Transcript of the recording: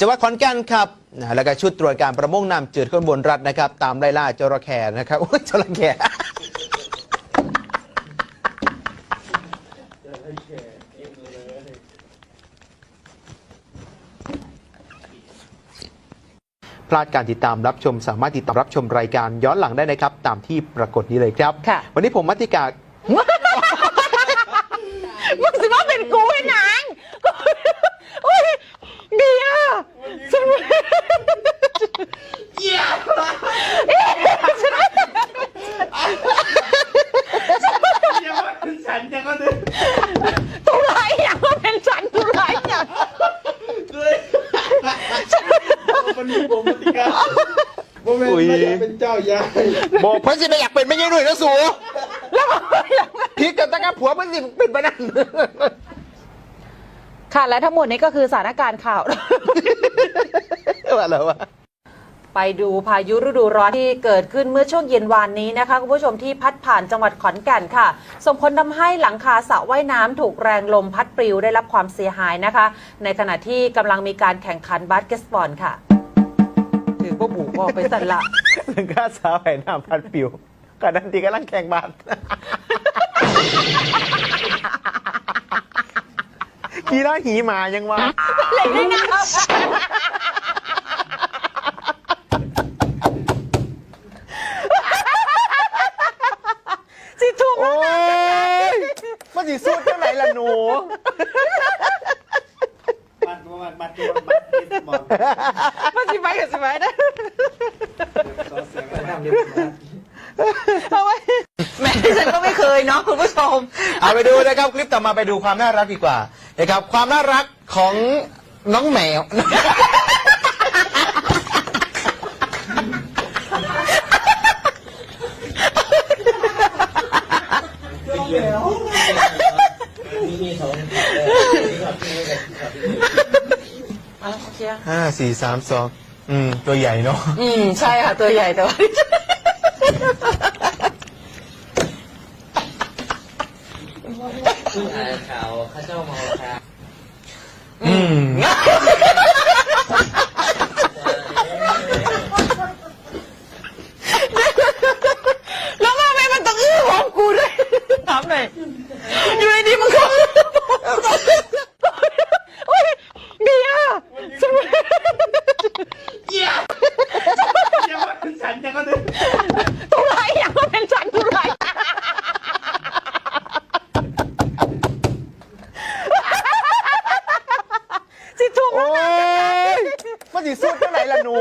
จังหวัดขอนแก่นครับนะแล้วก็ชุดตรวจการประมงน้ำจืดข้นบนรัฐนะครับ ตามไล่ล่าจระเข้นะครับโอ้ยจระเข้พลาดการติดตามรับชม สามารถติดตามรับชมรายการย้อนหลังได้นะครับ ตามที่ปรากฏนี้เลยครับค่ะวันนี้ผมมัติกา มึงสิว่าเป็นกูไอ้หนังอุ้ยเบียร์ฉัน ฉันจะก็นึก ตุไรอย่างว่าเป็นฉันตุไรอย่าง เลย มันมีผมปฏิกาโมเมนต์อุ๊ยไม่อยากเป็นเจ้ายายบอกเพิ่นสิไม่อยากเป็นไม่ยังหนุ่ยนะสูพิกกับตะกับผัวเพิ่นสิเป็นไปนั่นค่ะและทั้งหมดนี้ก็คือสถานการณ์ข่าว ว่าแล้ววะไปดูพายุฤดูร้อนที่เกิดขึ้นเมื่อช่วงเย็นวานนี้นะคะคุณผู้ชมที่พัดผ่านจังหวัดขอนแก่นค่ะ ส่งผลทำให้หลังคาสระว่ายน้ำถูกแรงลมพัดปลิวได้รับความเสียหายนะคะ ในขณะที่กำลังมีการแข่งขันบาสเกตบอลค่ะ ถือว่บุกออกไปสันละหลังคาสาวไห่น้ำพัดปิวกันนันทีกำลังแข่งบาสกีฬาหีหมายังวะเล่นได้ไงสิถูกโอ้ยมันสิสู้เท่าไหร่ล่ะหนู มันมันมันตัวมันเป็นหมอนมา สิไปกับสิไปนะซอสเสียงน้ำเรียบร้อยเอาไว้แม่ฉันก็ไม่เคยเนาะคุณผู้ชม เอาไปดูนะครับ คลิปต่อมาไปดูความน่ารักดีกว่านะครับความน่ารักของน้องแมว อะโอเคห้าสี่สามสองอืม ตัวใหญ่เนาะอืม ใช่ค่ะ ตัวใหญ่แต่ว่าซึ่งอ่านข่าวข้าเจ้าเมาครับอืม แล้วทำไมมันต้องอื้อของกูด้วยถามหน่อยอยู่ดีๆมันก็โอ้ยเบียร์ฉัน เยี่ยมเยี่ยมฉันจะก็นึก ตุไรอย่างว่าเป็นฉันตุไรสิถูก โอ้ยมันสิสุดเท่าไหร่ล่ะหนู